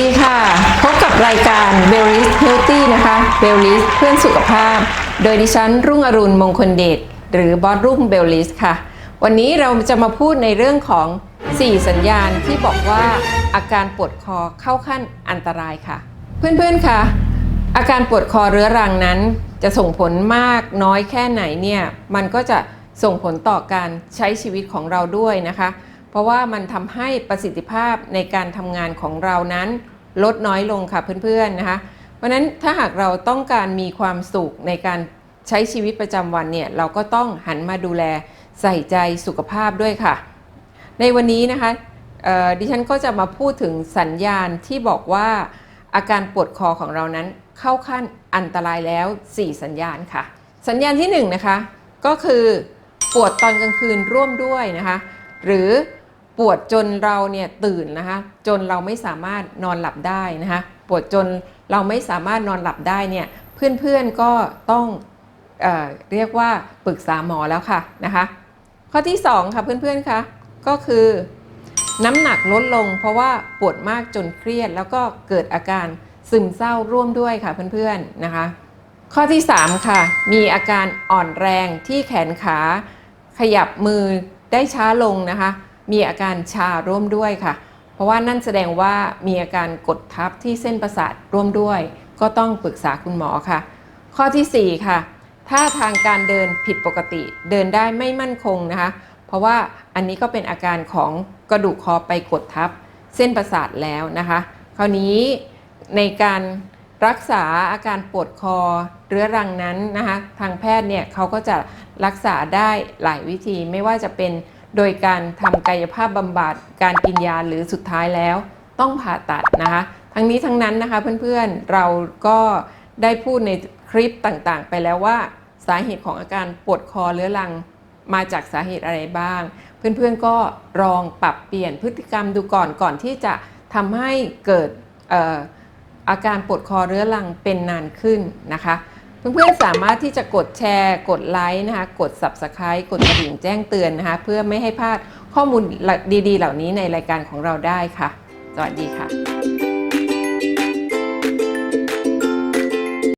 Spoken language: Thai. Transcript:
ดีค่ะ พบกับรายการ b e l l i s Healthy นะคะ b e l l i s เพื่อนสุขภาพ โดยดิฉันรุ่งอรุณมงคลเดชหรือบอสรุ่งเบลลิสค่ะ วันนี้เราจะมาพูดในเรื่องของ 4 สัญญาณที่บอกว่าอาการปวดคอเข้าขั้นอันตรายค่ะ เพื่อนๆค่ะ อาการปวดคอเรื้อรังนั้น จะส่งผลมากน้อยแค่ไหนเนี่ยมันก็จะส่งผลต่อการใช้ชีวิตของเราด้วยนะคะ ราะว่ามันทำให้ประสิทธิภาพในการทำงานของเรานั้นลดน้อยลงค่ะเพื่อนๆนะคะเพราะนั้นถ้าหากเราต้องการมีความสุขในการใช้ชีวิตประจำวันเนี่ยเราก็ต้องหันมาดูแลใส่ใจสุขภาพด้วยค่ะ ในวันนี้นะคะดิฉันก็จะมาพูดถึงสัญญาณที่บอกว่าอาการปวดคอของเรานั้นเข้าขั้นอันตรายแล้ว 4 สัญญาณค่ะ สัญญาณที่1นะคะก็คือปวดตอนกลางคืนร่วมด้วยนะคะ หรือ ปวดจนเราเนี่ยตื่นนะคะ จนเราไม่สามารถนอนหลับได้นะคะ ปวดจนเราไม่สามารถนอนหลับได้เนี่ยเพื่อนๆก็ต้องเอเรียกว่าปรึกษาหมอแล้วค่ะนะคะ ข้อที่2ค่ะเพื่อนๆคะก็คือ น้ำหนักลดลง เพราะว่าปวดมากจนเครียด แล้วก็เกิดอาการซึมเศร้าร่วมด้วยค่ะเพื่อนๆนะคะ ข้อที่ 3 ค่ะ มีอาการอ่อนแรงที่แขนขา ขยับมือได้ช้าลงนะคะ มีอาการชาร่วมด้วยค่ะ เพราะว่านั่นแสดงว่ามีอาการกดทับที่เส้นประสาทร่วมด้วย ก็ต้องปรึกษาคุณหมอค่ะ ข้อทีสี่ 4 ค่ะ ถ้าทางการเดินผิดปกติ เดินได้ไม่มั่นคงนะคะ เพราะว่าอันนี้ก็เป็นอาการของกระดูกคอไปกดทับ เส้นประสาทแล้วนะคะ คราวนี้ในการรักษาอาการปวดคอเรื้อรังนั้นนะคะ ทางแพทย์เนี่ยเขาก็จะรักษาได้หลายวิธีไม่ว่าจะเป็น โดยการทำกายภาพบำบัดการกินยาหรือสุดท้ายแล้ว ต้องผ่าตัดนะคะทั้งนี้ทั้งนั้นนะคะเพื่อนๆเราก็ได้พูดในคลิปต่างๆ ไปแล้วว่าสาเหตุของอาการปวดคอเรื้อรังมาจากสาเหตุอะไรบ้าง เพื่อนๆก็ลองปรับเปลี่ยนพฤติกรรมดูก่อนก่อนที่จะทำให้เกิดอาการปวดคอเรื้อรังเป็นนานขึ้นนะคะ เพื่อนๆสามารถที่จะกดแชร์ กดไลค์นะคะ กด Subscribe กดกระดิ่งแจ้งเตือนนะคะ เพื่อไม่ให้พลาดข้อมูลดีๆ เหล่านี้ในรายการของเราได้ค่ะ สวัสดีค่ะ